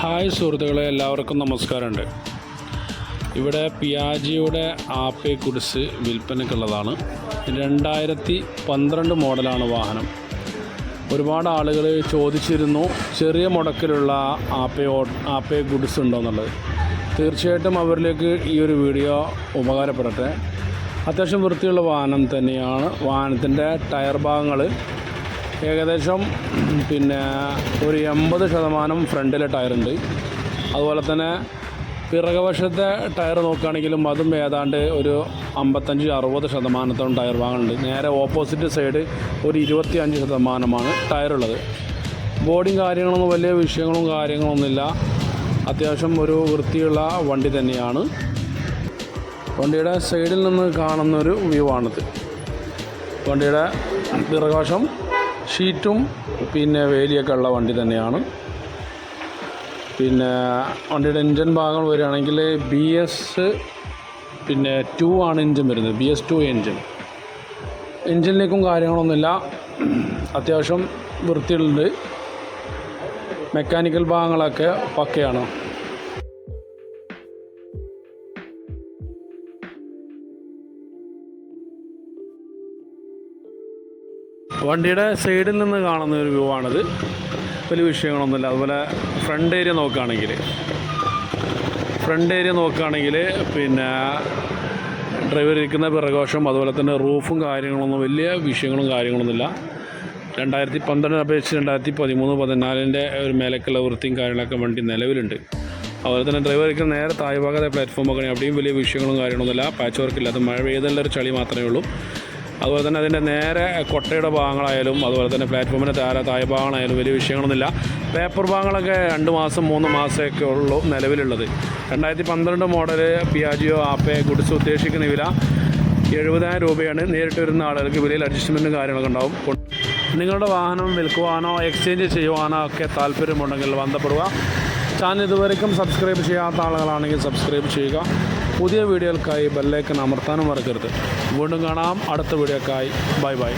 Hi സുഹൃത്തുക്കളെ എല്ലാവർക്കും നമസ്കാരമുണ്ട്. ഇവിടെ പിയാജിയുടെ ആപ്പെ കുടിസ് വിൽപ്പനയ്ക്കുള്ളതാണ്. രണ്ടായിരത്തി പന്ത്രണ്ട് മോഡലാണ് വാഹനം. ഒരുപാട് ആളുകൾ ചോദിച്ചിരുന്നു ചെറിയ മുടക്കിലുള്ള ആപ്പെ ആപ്പെ ഗുഡ്സ് ഉണ്ടോ എന്നുള്ളത് തീർച്ചയായിട്ടും അവരിലേക്ക് ഈ ഒരു വീഡിയോ ഉപകാരപ്പെടട്ടെ. അത്യാവശ്യം വൃത്തിയുള്ള വാഹനം തന്നെയാണ്. വാഹനത്തിന്റെ ടയർ ഭാഗങ്ങൾ ഏകദേശം പിന്നെ ഒരു എൺപത് ശതമാനം ഫ്രണ്ടിലെ ടയറുണ്ട്. അതുപോലെ തന്നെ പിറകവശത്തെ ടയർ നോക്കുകയാണെങ്കിലും അതും ഏതാണ്ട് ഒരു അമ്പത്തഞ്ച് അറുപത് ശതമാനത്തോളം ടയർ വാങ്ങുന്നുണ്ട്. നേരെ ഓപ്പോസിറ്റ് സൈഡ് ഒരു ഇരുപത്തി അഞ്ച് ശതമാനമാണ് ടയറുള്ളത്. ബോഡിയും കാര്യങ്ങളൊന്നും വലിയ വിഷയങ്ങളും കാര്യങ്ങളൊന്നുമില്ല. അത്യാവശ്യം ഒരു വൃത്തിയുള്ള വണ്ടി തന്നെയാണ്. വണ്ടിയുടെ സൈഡിൽ നിന്ന് കാണുന്നൊരു വ്യൂ ആണിത്. വണ്ടിയുടെ പിറകുവശം ഷീറ്റും പിന്നെ വേലിയൊക്കെ ഉള്ള വണ്ടി തന്നെയാണ്. പിന്നെ വണ്ടിയുടെ എൻജിൻ ഭാഗങ്ങൾ വരികയാണെങ്കിൽ ബി എസ് പിന്നെ ടു ആണ് എൻജിൻ വരുന്നത്. B S two engine. എൻജിനിലേക്കും കാര്യങ്ങളൊന്നുമില്ല. അത്യാവശ്യം വൃത്തിയുണ്ട്. മെക്കാനിക്കൽ ഭാഗങ്ങളൊക്കെ പക്കയാണ്. വണ്ടിയുടെ സൈഡിൽ നിന്ന് കാണുന്ന ഒരു വ്യൂ ആണിത് വലിയ വിഷയങ്ങളൊന്നുമില്ല. അതുപോലെ ഫ്രണ്ട് ഏരിയ നോക്കുകയാണെങ്കിൽ ഫ്രണ്ട് ഏരിയ നോക്കുകയാണെങ്കിൽ പിന്നെ ഡ്രൈവർ ഇരിക്കുന്ന പിറകോശം അതുപോലെ തന്നെ റൂഫും കാര്യങ്ങളൊന്നും വലിയ വിഷയങ്ങളും കാര്യങ്ങളൊന്നുമില്ല. രണ്ടായിരത്തി പന്ത്രണ്ടിനെ അപേക്ഷിച്ച് രണ്ടായിരത്തി പതിമൂന്ന് പതിനാലിന്റെ ഒരു മേലക്കുള്ള വൃത്തിയും കാര്യങ്ങളൊക്കെ വണ്ടി നിലവിലുണ്ട്. അതുപോലെ തന്നെ ഡ്രൈവർ ഇരിക്കുന്ന നേരെ താഴ്ഭാഗത്തെ പ്ലാറ്റ്ഫോമൊക്കെ അവിടെയും വലിയ വിഷയങ്ങളും കാര്യങ്ങളൊന്നുമില്ല. പാച്ച് വർക്ക് അത് മഴ പെയ്തുള്ള ഒരു ചളി മാത്രമേ ഉള്ളൂ. അതുപോലെ തന്നെ അതിന്റെ നേരെ കൊട്ടയുടെ ഭാഗങ്ങളായാലും അതുപോലെ തന്നെ പ്ലാറ്റ്ഫോമിന്റെ താഴെ താഴെ ഭാഗങ്ങളായാലും വലിയ വിഷയങ്ങളൊന്നുമില്ല. പേപ്പർ ഭാഗങ്ങളൊക്കെ രണ്ട് മാസം മൂന്ന് മാസമൊക്കെ ഉള്ളൂ നിലവിലുള്ളത്. രണ്ടായിരത്തി പന്ത്രണ്ട് മോഡൽ പിയാജിയോ ആപ്പേ ഗുഡ്സ് ഉദ്ദേശിക്കുന്ന വില എഴുപതിനായിരം രൂപയാണ്. നേരിട്ട് വരുന്ന ആളുകൾക്ക് വിലയിൽ അഡ്ജസ്റ്റ്മെന്റും കാര്യങ്ങളൊക്കെ ഉണ്ടാവും. നിങ്ങളുടെ വാഹനം വിൽക്കുവാനോ എക്സ്ചേഞ്ച് ചെയ്യുവാനോ ഒക്കെ താല്പര്യമുണ്ടെങ്കിൽ ബന്ധപ്പെടുക. ചാനൽ ഇതുവരെക്കും സബ്സ്ക്രൈബ് ചെയ്യാത്ത ആളുകളാണെങ്കിൽ സബ്സ്ക്രൈബ് ചെയ്യുക. പുതിയ വീഡിയോകൾക്കായി ബെല്ലേക്കൻ അമർത്താനും മറക്കരുത്. വീണ്ടും കാണാം. അടുത്ത വീഡിയോക്കായി ബൈ ബൈ.